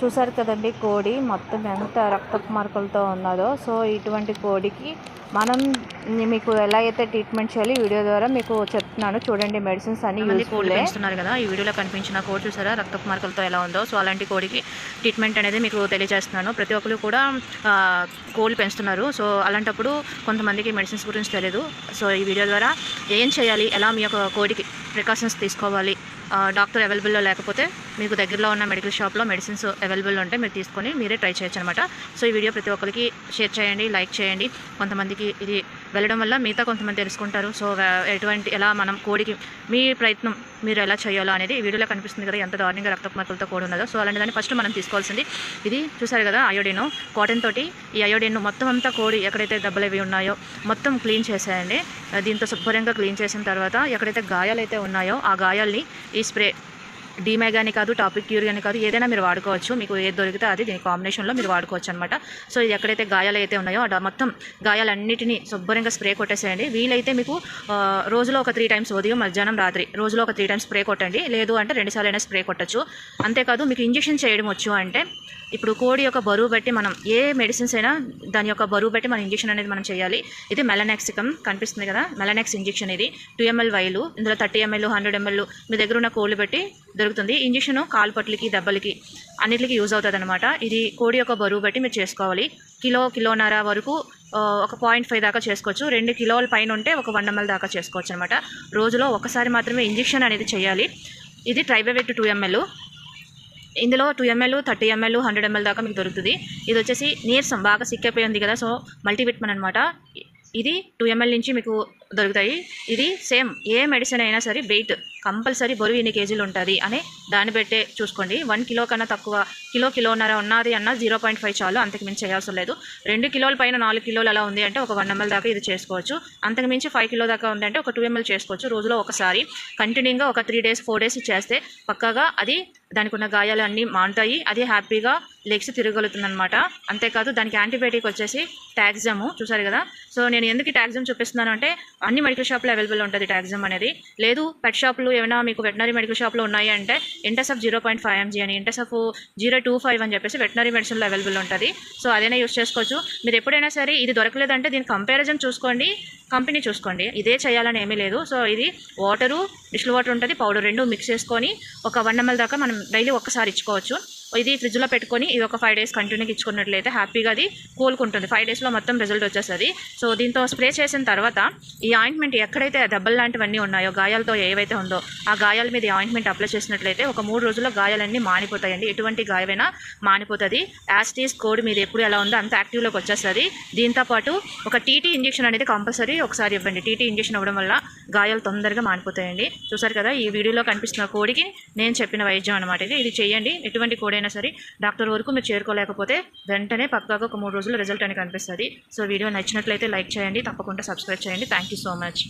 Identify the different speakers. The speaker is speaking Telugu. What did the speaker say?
Speaker 1: చూసారు కదండి కోడి మొత్తం ఎంత రక్తపు మార్కులతో ఉన్నదో. సో ఇటువంటి కోడికి మనం మీకు ఎలా అయితే ట్రీట్మెంట్ చేయాలి వీడియో ద్వారా మీకు చెప్తున్నాను. చూడండి మెడిసిన్స్ అన్ని యూస్ఫుల్లే
Speaker 2: పెంచుతున్నారు కదా ఈ వీడియోలో కనిపించిన కోడి చూసారా? రక్తపు మార్కులతో ఎలా ఉందో. సో అలాంటి కోడికి ట్రీట్మెంట్ అనేది మీకు తెలియజేస్తున్నాను. ప్రతి ఒక్కరు కూడా కోళ్ళు పెంచుతున్నారు. సో అలాంటప్పుడు కొంతమందికి మెడిసిన్స్ గురించి తెలియదు సో ఈ వీడియో ద్వారా ఏం చేయాలి ఎలా మీ యొక్క కోడికి ప్రికాషన్స్ తీసుకోవాలి డాక్టర్ అవైలబుల్లో లేకపోతే మీకు దగ్గరలో ఉన్న మెడికల్ షాప్లో మెడిసిన్స్ అవైలబుల్ ఉంటే మీరు తీసుకొని మీరే ట్రై చేయొచ్చు అనమాట సో ఈ వీడియో ప్రతి ఒక్కరికి షేర్ చేయండి లైక్ చేయండి. కొంతమందికి ఇది వెళ్ళడం వల్ల మిగతా కొంతమంది తెలుసుకుంటారు. సో ఎటువంటి ఎలా మనం కోడికి మీ ప్రయత్నం మీరు ఎలా చేయాలో అనేది వీడియోలో కనిపిస్తుంది కదా ఎంత దారుణంగా రక్తపు మరకలతో కోడి ఉన్నదో. సో అలాంటి దాన్ని ఫస్ట్ మనం తీసుకోవాల్సింది ఇది చూసారు కదా అయోడిన్. కాటన్ తోటి ఈ అయోడిన్ మొత్తం అంతా కోడి ఎక్కడైతే దెబ్బలు అవి ఉన్నాయో మొత్తం క్లీన్ చేసేయండి. దీంతో శుభ్రంగా క్లీన్ చేసిన తర్వాత ఎక్కడైతే గాయాలు అయితే ఉన్నాయో ఆ గాయాల్ని ఈ స్ప్రే డీమే కానీ కాదు టాపిక్ క్యూర్ కానీ కాదు ఏదైనా మీరు వాడుకోవచ్చు. మీకు ఏది దొరికితే అది దీని కాంబినేషన్లో మీరు వాడుకోవచ్చు అనమాట సో ఇది ఎక్కడైతే గాయాలు అయితే ఉన్నాయో అక్కడ మొత్తం గాయాలన్నిటినీ శుభ్రంగా స్ప్రే కొట్టేసేయండి. వీలైతే మీకు రోజులో ఒక త్రీ టైమ్స్ ఉదయం మధ్యాహ్నం రాత్రి రోజులో ఒక త్రీ టైమ్స్ స్ప్రే కొట్టండి. లేదు అంటే రెండుసార్లు అయినా స్ప్రే కొట్టచ్చు. అంతేకాదు మీకు ఇంజెక్షన్ చేయడం వచ్చు అంటే ఇప్పుడు కోడి యొక్క బరువు బట్టి మనం ఏ మెడిసిన్స్ అయినా దాని యొక్క బరువు బట్టి మన ఇంజెక్షన్ అనేది మనం చేయాలి. ఇది మెలనాక్సికం కనిపిస్తుంది కదా మెలనాక్స్ ఇంజెక్షన్ ఇది. టూ ఎంఎల్ వైలు ఇందులో థర్టీ ఎంఎల్ హండ్రెడ్ ఎంఎల్ మీ దగ్గర ఉన్న కోళ్ళు బట్టి దొరుకుతుంది. ఇంజెక్షన్ కాలు పట్లకి దెబ్బలకి అన్నిటికి యూజ్ అవుతుంది అనమాట ఇది కోడి యొక్క బరువు బట్టి మీరు చేసుకోవాలి. కిలో కిలోన్నర వరకు ఒక పాయింట్ ఫైవ్ దాకా చేసుకోవచ్చు. రెండు కిలోల పైన ఉంటే ఒక వన్ ఎంఎల్ దాకా చేసుకోవచ్చు అనమాట రోజులో ఒకసారి మాత్రమే ఇంజెక్షన్ అనేది చేయాలి. ఇది ట్రైబెవెట్ టూ ఎంఎల్. ఇందులో two ML thirty ML hundred ML దాకా మీకు దొరుకుతుంది. ఇది వచ్చేసి నీరసం బాగా సిక్ ఉంది కదా సో మల్టీవిటమిన్ అనమాట ఇది టూ ఎంఎల్ నుంచి మీకు దొరుకుతాయి. ఇది సేమ్ ఏ మెడిసిన్ అయినా సరే వెయిట్ కంపల్సరీ బరువు ఎన్ని కేజీలు ఉంటుంది అని దాన్ని పెట్టే చూసుకోండి. వన్ కిలో కన్నా తక్కువ కిలో కిలోన్నర ఉన్నది అన్న జీరో పాయింట్ ఫైవ్ చాలు అంతకు మించి చేయాల్సిన లేదు. రెండు కిలోల పైన నాలుగు కిలోలు అలా ఉంది అంటే ఒక వన్ ఎంఎల్ దాకా ఇది చేసుకోవచ్చు. అంతకు మించి ఫైవ్ కిలో దాకా ఉంది అంటే ఒక టూ ఎంఎల్ చేసుకోవచ్చు రోజులో ఒకసారి. కంటిన్యూగా ఒక త్రీ డేస్ ఫోర్ డేస్ చేస్తే పక్కాగా అది దానికి ఉన్న గాయాలు అన్నీ మాంటాయి అది హ్యాపీగా లెగ్స్ తిరగలుగుతుంది అనమాట అంతేకాదు దానికి యాంటీబయాటిక్ వచ్చేసి ట్యాక్జమ్ చూసారు కదా? సో నేను ఎందుకు ట్యాక్జమ్ చూపిస్తున్నాను అంటే అన్ని మెడికల్ షాప్లో అవైలబుల్ ఉంటుంది ట్యాక్జమ్ అనేది. లేదు పెట్ షాప్లు ఏమైనా మీకు వెటనరీ మెడికల్ షాప్లో ఉన్నాయి అంటే ఇంటర్సఫ్ జీరో పాయింట్ ఫైవ్ ఎంజీ అని ఇంటర్సఫ్ జీరో టూ ఫైవ్ అని చెప్పేసి వెటనరీ మెడిసిన్లో అవైలబుల్ ఉంటుంది. సో అదైనా యూస్ చేసుకోవచ్చు. మీరు ఎప్పుడైనా సరే ఇది దొరకలేదంటే దీని కంపారిజన్ చూసుకోండి. కంపెనీ చూసుకోండి. ఇదే చేయాలని ఏమీ లేదు. సో ఇది వాటరు డిస్టిల్ వాటర్ ఉంటుంది పౌడర్ రెండు మిక్స్ చేసుకొని ఒక వన్ ఎంఎల్ దాకా మనం డైలీ ఒక్కసారి ఇచ్చుకోవచ్చు. ఇది ఫ్రిడ్జ్లో పెట్టుకొని ఇది ఒక ఫైవ్ డేస్ కంటిన్యూగా ఇచ్చుకున్నట్లయితే హ్యాపీగా అది కూలుకుంటుంది. ఫైవ్ డేస్లో మొత్తం రిజల్ట్ వచ్చేస్తుంది. సో దీంతో స్ప్రే చేసిన తర్వాత ఈ ఆయింట్మెంట్ ఎక్కడైతే దెబ్బలు లాంటివన్నీ ఉన్నాయో గాయాలతో ఏవైతే ఉందో ఆ గాయాల మీద ఈ ఆయింట్మెంట్ అప్లై చేసినట్లయితే ఒక మూడు రోజుల్లో గాయాలన్నీ మానిపోతాయండి. ఎటువంటి గాయమైనా మానిపోతుంది. యాస్టీస్ కోడ్ మీద ఎప్పుడు ఎలా ఉందో అంత యాక్టివ్లోకి వచ్చేస్తుంది. దీంతో పాటు ఒక టీటీ ఇంజెక్షన్ అనేది కంపల్సరీ ఒకసారి ఇవ్వండి. టీటీ ఇంజెక్షన్ ఇవ్వడం వల్ల గాయాలు తొందరగా మానిపోతాయండి. చూసారు కదా ఈ వీడియోలో కనిపిస్తున్న కోడికి నేను చెప్పిన వైద్యం అనమాట ఇది. ఇది చేయండి. ఎటువంటి కోడి కోడైనా సరే డాక్టర్ వరకు మీరు చేరుకోలేకపోతే వెంటనే పక్కాగా ఒక మూడు రోజుల్లో రిజల్ట్ అని కనిపిస్తుంది. సో వీడియో నచ్చినట్లయితే లైక్ చేయండి తప్పకుండా సబ్స్క్రైబ్ చేయండి. Thank you so much